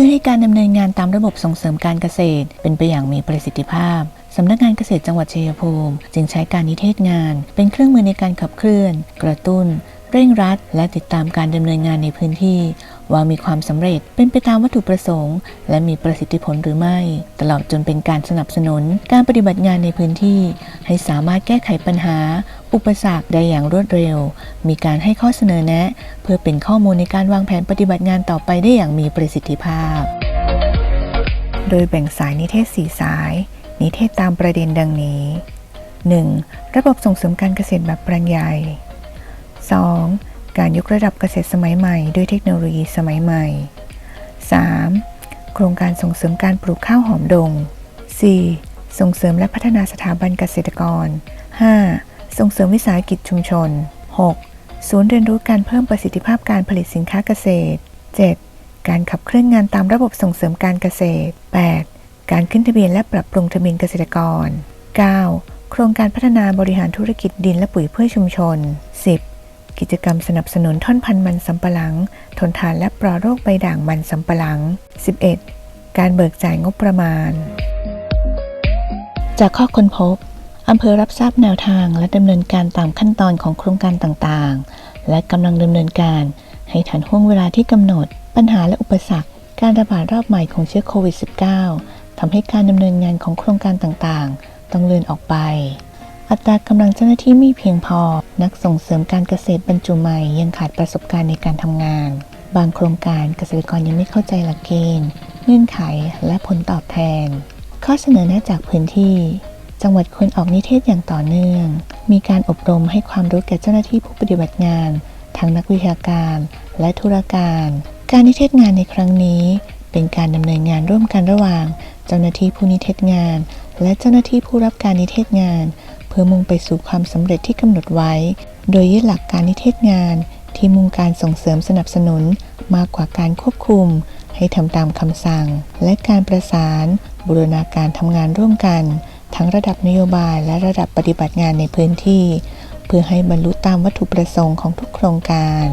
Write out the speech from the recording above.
พื่อให้การดำเนินงานตามระบบส่งเสริมการเกษตร เป็นไปอย่างมีประสิทธิภาพสำนักงานเกษตรจังหวัดชัยภูมิ จึงใช้การนิเทศงาน เป็นเครื่องมือในการขับเคลื่อน กระตุ้น เร่งรัด และติดตามการดำเนินงานในพื้นที่ ว่ามีความสำเร็จเป็นไปตามวัตถุประสงค์ และมีประสิทธิผลหรือไม่ ตลอดจนเป็นการสนับสนุน การปฏิบัติงานในพื้นที่ ให้สามารถแก้ไขปัญหา อุปสรรคได้อย่างรวดเร็ว มีการให้ข้อเสนอแนะ เพื่อเป็นข้อมูลในการวางแผนปฏิบัติงานต่อไปได้อย่างมีประสิทธิภาพ โดยแบ่งสายนิเทศ4สาย นิเทศตามประเด็นดังนี้ 1. ระบบส่งเสริมการเกษตรแบบแปลงใหญ่ 2. การยกระดับเกษตรสมัยใหม่ด้วยเทคโนโลยีสมัยใหม่ 3. โครงการส่งเสริมการปลูกข้าวหอมดง 4. ส่งเสริมและพัฒนาสถาบันเกษตรกร 5. ส่งเสริมวิสาหกิจชุมชน 6. ศูนย์เรียนรู้การเพิ่มประสิทธิภาพการผลิตสินค้าเกษตร 7. การขับเคลื่อนงานตามระบบส่งเสริมการเกษตร 8. การขึ้นทะเบียนและปรับปรุงทะเบียนเกษตรกร 9. โครงการพัฒนาบริหารธุรกิจดินและปุ๋ยเพื่อชุมชน 10. กิจกรรมสนับสนุนท่อนพันธุ์มันสำปะหลัง ทนทานและปลอโรคใบด่างมันสำปะหลัง 11. การเบิกจ่ายงบประมาณ จากข้อค้นพบอำเภอรับทราบแนวทางและดำเนินการตามขั้นตอนของโครงการต่างๆ และกำลังดำเนินการให้ทันห่วงเวลาที่กำหนด ปัญหาและอุปสรรค การระบาดรอบใหม่ของเชื้อโควิด -19 ทำให้การดำเนินงานของโครงการต่างๆ ต้องเลื่อนออกไป อัตรากำลังเจ้าหน้าที่ไม่เพียงพอ นักส่งเสริมการเกษตรบรรจุใหม่ยังขาดประสบการณ์ในการทำงาน บางโครงการเกษตรกรยังไม่เข้าใจหลักเกณฑ์ เงื่อนไขและผลตอบแทน ข้อเสนอแนะจากพื้นที่ จังหวัดควรออกนิเทศอย่างต่อเนื่อง มีการอบรมให้ความรู้แก่เจ้าหน้าที่ผู้ปฏิบัติงานทั้งนักวิชาการและธุรการ การนิเทศงานในครั้งนี้ เป็นการดำเนินงานร่วมกันระหว่าง เจ้าหน้าที่ผู้นิเทศงาน และเจ้าหน้าที่ผู้รับการนิเทศงาน เพื่อมุ่งไปสู่ความสำเร็จที่กำหนดไว้ โดยยึดหลักการนิเทศงาน ที่มุ่งการส่งเสริมสนับสนุนมากกว่าการควบคุม ให้ทำตามคำสั่ง และการประสาน บูรณาการทำงานร่วมกัน ทั้งระดับนโยบายและระดับปฏิบัติงานในพื้นที่ เพื่อให้บรรลุตามวัตถุประสงค์ของทุกโครงการ